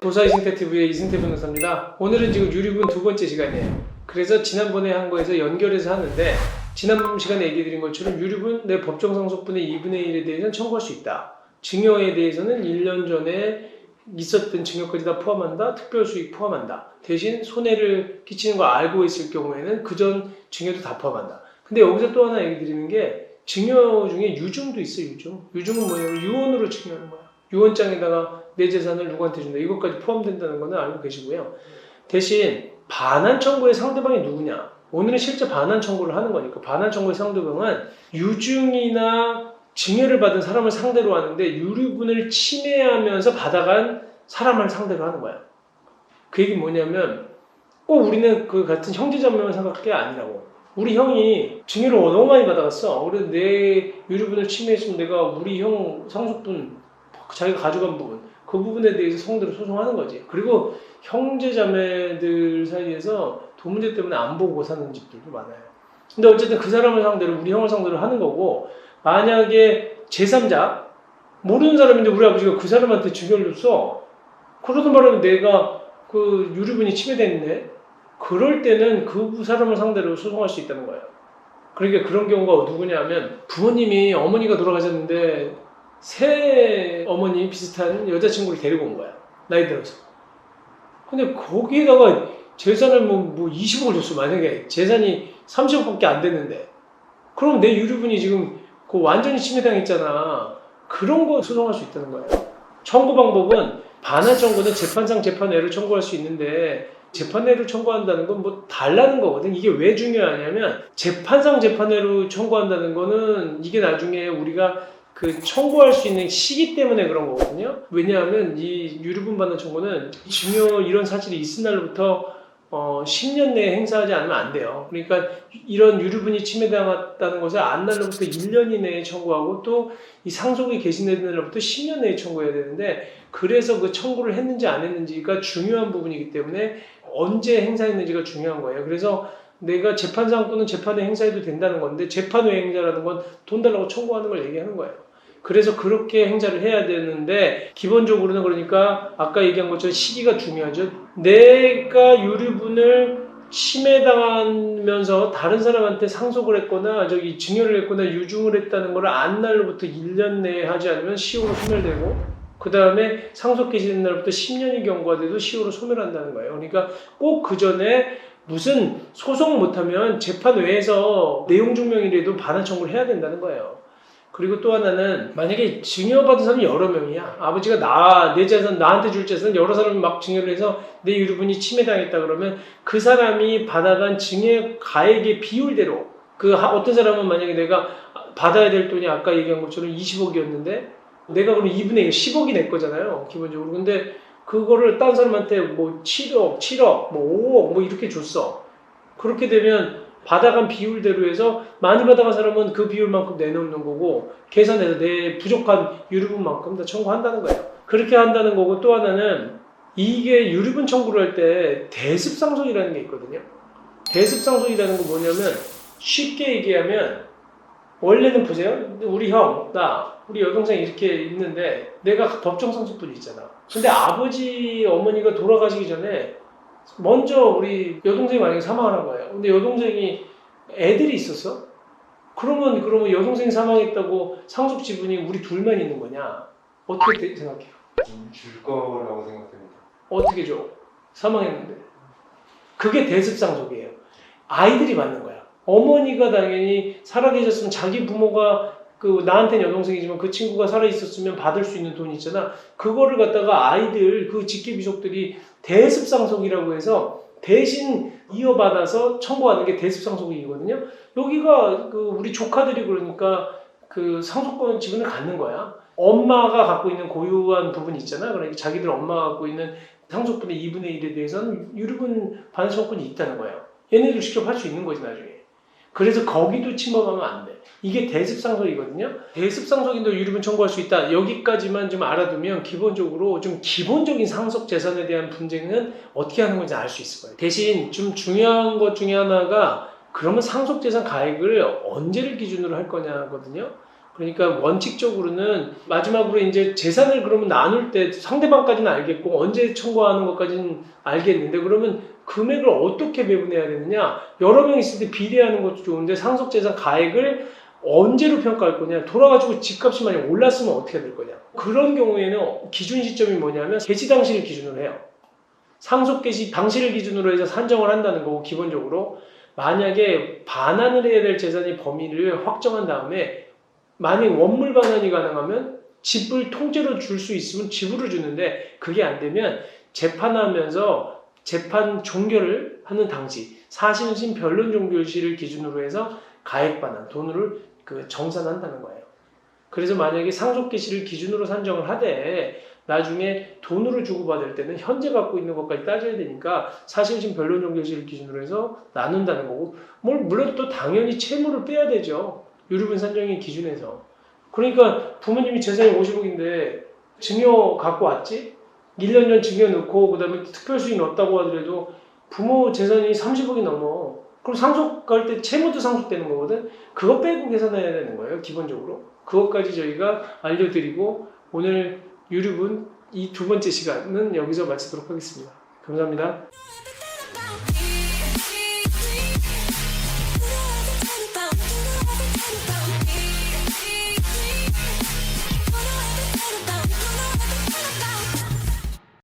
도사 이승태 TV의 이승태 변호사입니다. 오늘은 지금 유리분 두 번째 시간이에요. 그래서 지난번에 한 거에서 연결해서 하는데 지난 시간에 얘기 드린 것처럼 유리분 내 법정 상속분의 2분의 1에 대해서는 청구할 수 있다. 증여에 대해서는 1년 전에 있었던 증여까지 다 포함한다. 특별 수익 포함한다. 대신 손해를 끼치는 걸 알고 있을 경우에는 그 전 증여도 다 포함한다. 근데 여기서 또 하나 얘기 드리는 게 증여 중에 유증도 있어 유증. 유증은 뭐냐면 유언으로 증여하는 거야. 유언장에다가 내 재산을 누구한테 준다. 이것까지 포함된다는 거는 알고 계시고요. 대신 반환 청구의 상대방이 누구냐? 오늘은 실제 반환 청구를 하는 거니까 반환 청구의 상대방은 유증이나 증여를 받은 사람을 상대로 하는데 유류분을 침해하면서 받아간 사람을 상대로 하는 거야. 그 얘기 뭐냐면 꼭 우리는 그 같은 형제자매만 생각할 게 아니라고. 우리 형이 증여를 너무 많이 받아갔어. 그래서 내 유류분을 침해했으면 내가 우리 형 상속분 자기가 가져간 부분 그 부분에 대해서 성대로 소송하는 거지. 그리고 형제 자매들 사이에서 돈 문제 때문에 안 보고 사는 집들도 많아요. 근데 어쨌든 그 사람을 상대로 우리 형을 상대로 하는 거고 만약에 제3자 모르는 사람인데 우리 아버지가 그 사람한테 증여를 줬어. 그러던 말하면 내가 그 유류분이 침해됐네. 그럴 때는 그 사람을 상대로 소송할 수 있다는 거예요. 그러니까 그런 경우가 누구냐면 부모님이 어머니가 돌아가셨는데 새 어머니 비슷한 여자친구를 데리고 온 거야. 나이 들어서. 근데 거기에다가 재산을 뭐, 뭐 20억을 줬어. 만약에 재산이 30억밖에 안 됐는데. 그럼 내 유류분이 지금 그 완전히 침해당했잖아. 그런 거 소송할 수 있다는 거예요. 청구 방법은 반환 청구는 재판상 재판외를 청구할 수 있는데 재판외로 청구한다는 건 뭐 달라는 거거든. 이게 왜 중요하냐면 재판상 재판외로 청구한다는 거는 이게 나중에 우리가 그 청구할 수 있는 시기 때문에 그런 거거든요. 왜냐하면 이 유류분 반환 청구는 증여 이런 사실이 있은 날로부터 어, 10년 내에 행사하지 않으면 안 돼요. 그러니까 이런 유류분이 침해당했다는 것을 안 날로부터 1년 이내에 청구하고 또 이 상속이 개시된 날로부터 10년 내에 청구해야 되는데 그래서 그 청구를 했는지 안 했는지가 중요한 부분이기 때문에 언제 행사했는지가 중요한 거예요. 그래서 내가 재판상 또는 재판에 행사해도 된다는 건데 재판 외 행사라는 건 돈 달라고 청구하는 걸 얘기하는 거예요. 그래서 그렇게 행사를 해야 되는데 기본적으로는 그러니까 아까 얘기한 것처럼 시기가 중요하죠. 내가 유류분을 침해당하면서 다른 사람한테 상속을 했거나 저기 증여를 했거나 유증을 했다는 걸 안 날로부터 1년 내에 하지 않으면 시효로 소멸되고 그 다음에 상속 개시된 날부터 10년이 경과돼도 시효로 소멸한다는 거예요. 그러니까 꼭 그 전에 무슨 소송 못하면 재판 외에서 내용 증명이라도 반환 청구를 해야 된다는 거예요. 그리고 또 하나는 만약에 증여받은 사람이 여러 명이야. 아버지가 나, 내 재산, 나한테 줄 재산 여러 사람이 막 증여를 해서 내 유류분이 침해당했다 그러면 그 사람이 받아간 증여 가액의 비율대로 그 하- 어떤 사람은 만약에 내가 받아야 될 돈이 아까 얘기한 것처럼 20억이었는데 내가 그럼 2분의 1, 10억이 내 거잖아요. 기본적으로. 근데 그거를 딴 사람한테 뭐 7억, 7억, 뭐 5억 뭐 이렇게 줬어. 그렇게 되면 받아간 비율대로 해서 많이 받아간 사람은 그 비율만큼 내놓는 거고 계산해서 내 부족한 유류분만큼 다 청구한다는 거예요. 그렇게 한다는 거고 또 하나는 이게 유류분 청구를 할 때 대습상속이라는 게 있거든요. 대습상속이라는 건 뭐냐면 쉽게 얘기하면 원래는 보세요. 우리 형, 나, 우리 여동생 이렇게 있는데 내가 법정 상속분이 있잖아. 근데 아버지, 어머니가 돌아가시기 전에 먼저 우리 여동생이 만약에 사망을 한 거예요. 근데 여동생이 애들이 있었어? 그러면 그러면 여동생이 사망했다고 상속 지분이 우리 둘만 있는 거냐? 어떻게 되- 생각해요? 좀줄 거라고 생각됩니다. 어떻게 줘? 사망했는데. 그게 대습상속이에요. 아이들이 받는 거야. 어머니가 당연히 살아계셨으면 자기 부모가 그 나한테는 여동생이지만 그 친구가 살아 있었으면 받을 수 있는 돈 있잖아. 그거를 갖다가 아이들 그 직계 비속들이 대습상속이라고 해서 대신 이어받아서 청구하는 게 대습상속이거든요. 여기가 그 우리 조카들이 그러니까 그 상속권 지분을 갖는 거야. 엄마가 갖고 있는 고유한 부분이 있잖아. 그러니까 자기들 엄마가 갖고 있는 상속분의 2분의 1에 대해서는 유류분 반성권이 있다는 거예요. 얘네들 직접 할 수 있는 거지 나중에. 그래서 거기도 침범하면 안 돼. 이게 대습상속이거든요. 대습상속인도 유류분 청구할 수 있다. 여기까지만 좀 알아두면 기본적으로 좀 기본적인 상속 재산에 대한 분쟁은 어떻게 하는 건지 알 수 있을 거예요. 대신 좀 중요한 것 중에 하나가 그러면 상속 재산 가액을 언제를 기준으로 할 거냐거든요. 그러니까 원칙적으로는 마지막으로 이제 재산을 그러면 나눌 때 상대방까지는 알겠고 언제 청구하는 것까지는 알겠는데 그러면 금액을 어떻게 배분해야 되느냐? 여러 명 있을 때 비례하는 것도 좋은데 상속재산 가액을 언제로 평가할 거냐? 돌아가지고 집값이 만약 올랐으면 어떻게 될 거냐? 그런 경우에는 기준 시점이 뭐냐면 개시 당시를 기준으로 해요. 상속 개시 당시를 기준으로 해서 산정을 한다는 거고 기본적으로. 만약에 반환을 해야 될 재산의 범위를 확정한 다음에 만약 원물 반환이 가능하면 집을 통째로 줄 수 있으면 집으로 주는데 그게 안 되면 재판하면서 재판 종결을 하는 당시 사실심 변론 종결시를 기준으로 해서 가액 반환 돈을 그 정산한다는 거예요. 그래서 만약에 상속 개시를 기준으로 산정을 하되 나중에 돈으로 주고받을 때는 현재 갖고 있는 것까지 따져야 되니까 사실심 변론 종결시를 기준으로 해서 나눈다는 거고 뭘 물론 또 당연히 채무를 빼야 되죠. 유류분 산정의 기준에서. 그러니까 부모님이 재산이 50억인데 증여 갖고 왔지? 1년 전 증여 넣고 그다음에 특별 수익 넣었다고 하더라도 부모 재산이 30억이 넘어. 그럼 상속할 때 채무도 상속되는 거거든. 그거 빼고 계산해야 되는 거예요, 기본적으로. 그것까지 저희가 알려드리고 오늘 유류분 이 두 번째 시간은 여기서 마치도록 하겠습니다. 감사합니다.